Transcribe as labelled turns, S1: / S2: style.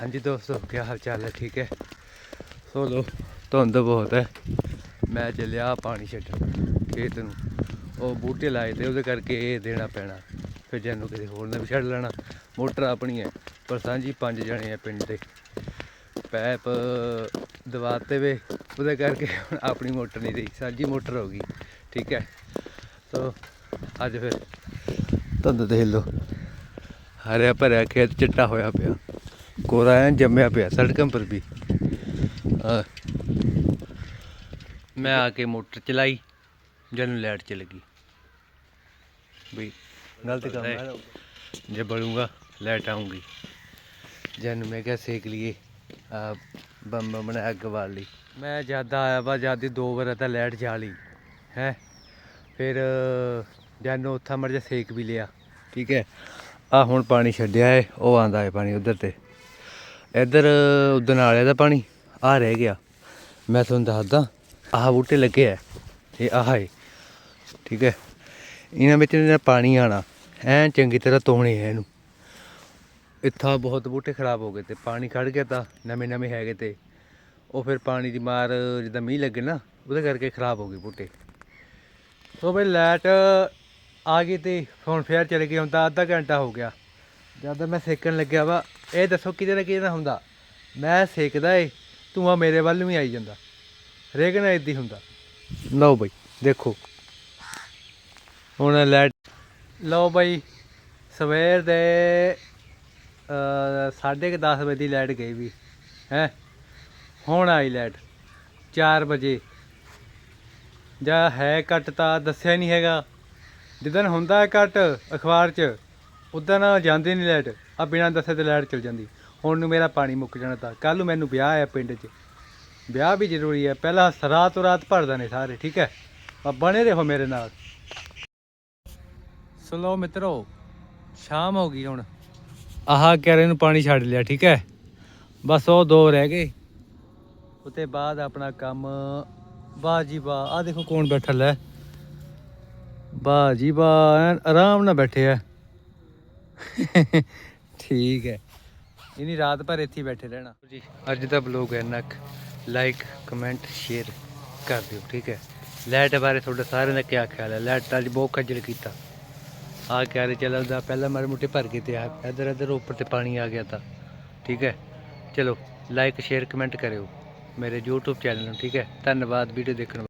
S1: ਹਾਂਜੀ ਦੋਸਤੋ ਕੀ ਹਾਲ ਚਾਲ ਹੈ? ਠੀਕ ਹੈ? ਸੋ ਲੋ ਧੁੰਦ ਬਹੁਤ ਹੈ। ਮੈਂ ਚੱਲਿਆ ਪਾਣੀ ਛੱਡਣ ਖੇਤ ਨੂੰ। ਉਹ ਬੂਟੇ ਲਾਏ ਤੇ ਉਹਦੇ ਕਰਕੇ ਇਹ ਦੇਣਾ ਪੈਣਾ। ਫਿਰ ਜਾਨੂੰ ਕਿਸੇ ਹੋਰ ਨੇ ਵੀ ਛੱਡ ਲੈਣਾ। ਮੋਟਰ ਆਪਣੀ ਹੈ ਪਰ ਸਾਂਝੀ ਪੰਜ ਜਣੇ ਆ ਪਿੰਡ ਦੇ। ਪੈਪ ਦਵਾਤੇ ਵੇ ਉਹਦੇ ਕਰਕੇ ਹੁਣ ਆਪਣੀ ਮੋਟਰ ਨਹੀਂ ਰਹੀ। ਸਾਂਝੀ ਮੋਟਰ ਹੋ ਗਈ ਠੀਕ ਹੈ? ਸੋ ਅੱਜ ਫਿਰ ਧੁੰਦ ਦੇਖ ਲਓ। ਹਰਿਆ ਭਰਿਆ ਖੇਤ ਚਿੱਟਾ ਹੋਇਆ ਪਿਆ। ਕੋਰਾ ਐਨ ਜੰਮਿਆ ਪਿਆ ਸੜਕਾਂ ਪਰ ਵੀ। ਮੈਂ ਆ ਕੇ ਮੋਟਰ ਚਲਾਈ ਜਨ ਲਾਈਟ ਚਲ ਗਈ। ਬਈ ਗਲਤ ਕੰਮ ਹੈ ਜੇ ਬੜੂੰਗਾ ਲਾਈਟ ਆਉਂਗੀ ਜਨ ਮੈਂ ਕਿਹਾ ਸੇਕ ਲਈਏ ਆ ਬੰਬ ਬਣਾ ਅੱਗ ਬਾਲ ਲਈ। ਮੈਂ ਜ਼ਿਆਦਾ ਆਇਆ ਵਾ ਜ਼ਿਆਦਾ ਦੋ ਵਾਰ ਤਾਂ ਲਾਈਟ ਜਾ ਲਈ ਹੈ। ਫਿਰ ਜਨ ਉੱਥਾ ਮਰ ਜਾ ਸੇਕ ਵੀ ਲਿਆ। ਠੀਕ ਹੈ। ਆ ਹੁਣ ਪਾਣੀ ਛੱਡਿਆ ਏ ਉਹ ਆਂਦਾ ਏ ਪਾਣੀ ਉਧਰ ਤੇ। ਇੱਧਰ ਉਦੋਂ ਨਾਲੇ ਦਾ ਪਾਣੀ ਆ ਰਹਿ ਗਿਆ। ਮੈਂ ਤੁਹਾਨੂੰ ਦੱਸਦਾ, ਆਹ ਬੂਟੇ ਲੱਗੇ ਐ ਇਹ ਆਹ ਹੈ ਠੀਕ ਹੈ। ਇਹਨਾਂ ਵਿੱਚ ਜਿਹੜਾ ਪਾਣੀ ਆਣਾ ਐਨ ਚੰਗੀ ਤਰ੍ਹਾਂ ਤੋਣੇ ਐ ਇਹਨੂੰ। ਇੱਥਾ ਬਹੁਤ ਬੂਟੇ ਖਰਾਬ ਹੋ ਗਏ ਤੇ ਪਾਣੀ ਖੜ ਗਿਆ ਤਾਂ ਨਵੇਂ ਨਵੇਂ ਹੈਗੇ ਤੇ, ਉਹ ਫਿਰ ਪਾਣੀ ਦੀ ਮਾਰ ਜਿੱਦਾਂ ਮੀਂਹ ਲੱਗੇ ਨਾ, ਉਹਦੇ ਕਰਕੇ ਖਰਾਬ ਹੋ ਗਏ ਬੂਟੇ। ਸੋ ਬਈ ਲਾਈਟ ਆ ਗਈ ਤੇ ਹੁਣ ਫੇਰ ਚਲੇ ਗਈ ਹੁਣ ਤਾਂ ਅੱਧਾ ਘੰਟਾ ਹੋ ਗਿਆ। ਜਦ ਮੈਂ ਸੇਕਣ ਲੱਗਿਆ ਵਾ ਇਹ ਦੱਸੋ ਕਿਤੇ ਨਾ ਕਿਤੇ ਨਾ ਹੁੰਦਾ। ਮੈਂ ਸੇਕਦਾ ਏ ਧੂੰਆਂ ਮੇਰੇ ਵੱਲ ਨੂੰ ਹੀ ਆਈ ਜਾਂਦਾ। ਹਰੇਕ ਨਾਲ ਏਦਾਂ ਹੀ ਹੁੰਦਾ। ਲਓ ਬਈ ਦੇਖੋ। ਹੁਣ ਲਾਈਟ ਲਓ ਬਈ ਸਵੇਰ ਦੇ ਅ, ਸਾਢੇ ਕੁ ਦਸ ਵਜੇ ਦੀ ਲਾਈਟ ਗਈ ਵੀ ਹੈ? ਹੁਣ ਆਈ ਲਾਈਟ 4 ਵਜੇ। ਜਾਂ ਹੈ ਕੱਟ ਤਾਂ ਦੱਸਿਆ ਨਹੀਂ ਹੈਗਾ। ਜਿੱਦਣ ਹੁੰਦਾ ਹੈ ਕੱਟ ਅਖਬਾਰ 'ਚ। ਉਦੋਂ ਨਾ ਜਾਂਦੀ ਨਹੀਂ ਲਾਈਟ ਆ ਬਿਨਾਂ ਦੱਸੇ ਤੇ ਲਾਈਟ ਚਲ ਜਾਂਦੀ। ਹੁਣ ਨੂੰ ਮੇਰਾ ਪਾਣੀ ਮੁੱਕ ਜਾਣਾ ਤਾਂ ਕੱਲ ਨੂੰ ਮੈਨੂੰ ਵਿਆਹ ਹੈ ਪਿੰਡ 'ਚ। ਵਿਆਹ ਵੀ ਜ਼ਰੂਰੀ ਹੈ ਪਹਿਲਾਂ ਰਾਤੋਂ ਰਾਤ ਭਰਦਾ ਨੇ ਸਾਰੇ, ਠੀਕ ਹੈ? ਆ ਬਣੇ ਰਹੋ ਮੇਰੇ ਨਾਲ। ਸਲੋ ਮਿੱਤਰੋ, ਸ਼ਾਮ ਹੋ ਗਈ ਹੁਣ। ਆਹ ਕੈਰੇ ਨੂੰ ਪਾਣੀ ਛੱਡ ਲਿਆ, ਠੀਕ ਹੈ? ਬਸ ਉਹ ਦੋ ਰਹਿ ਗਏ। ਉਤੇ ਬਾਅਦ ਆਪਣਾ ਕੰਮ, ਵਾਹ ਜੀ ਵਾਹ ਆ ਦੇਖੋ ਕੌਣ ਬੈਠਾ ਲੈ। ਵਾਹ ਜੀ ਵਾਹ ਆਰਾਮ ਨਾਲ ਬੈਠੇ ਆ। ਠੀਕ ਹੈ। ਇਨੀ ਰਾਤ ਭਰ ਇੱਥੇ ਬੈਠੇ ਰਹਿਣਾ। ਜੀ, ਅੱਜ ਦਾ ਬਲੌਗ ਹੈ ਨਕ। ਲਾਈਕ ਕਮੈਂਟ ਸ਼ੇਅਰ ਕਰ ਦਿਓ, ਠੀਕ ਹੈ। ਲਾਈਟ ਬਾਰੇ ਤੁਹਾਡਾ ਸਾਰਿਆਂ ਦਾ ਕੀ ਖਿਆਲ ਹੈ? ਲਾਈਟ ਤਾਂ ਅੱਜ ਬਹੁਤ ਖੱਜਲ ਕੀਤਾ। ਆ ਕਿਆਰੇ ਚੱਲਦਾ ਪਹਿਲਾਂ ਮਾਰੇ ਮੁੱਠੇ ਭਰ ਕੇ ਤੇ ਆ, ਇੱਧਰ ਇੱਧਰ ਉੱਪਰ ਤੇ ਪਾਣੀ ਆ ਗਿਆ ਤਾਂ। ਠੀਕ ਹੈ। ਚਲੋ ਲਾਈਕ ਸ਼ੇਅਰ ਕਮੈਂਟ ਕਰਿਓ ਮੇਰੇ YouTube ਚੈਨਲ ਨੂੰ, ਠੀਕ ਹੈ। ਧੰਨਵਾਦ ਵੀਡੀਓ ਦੇਖਣ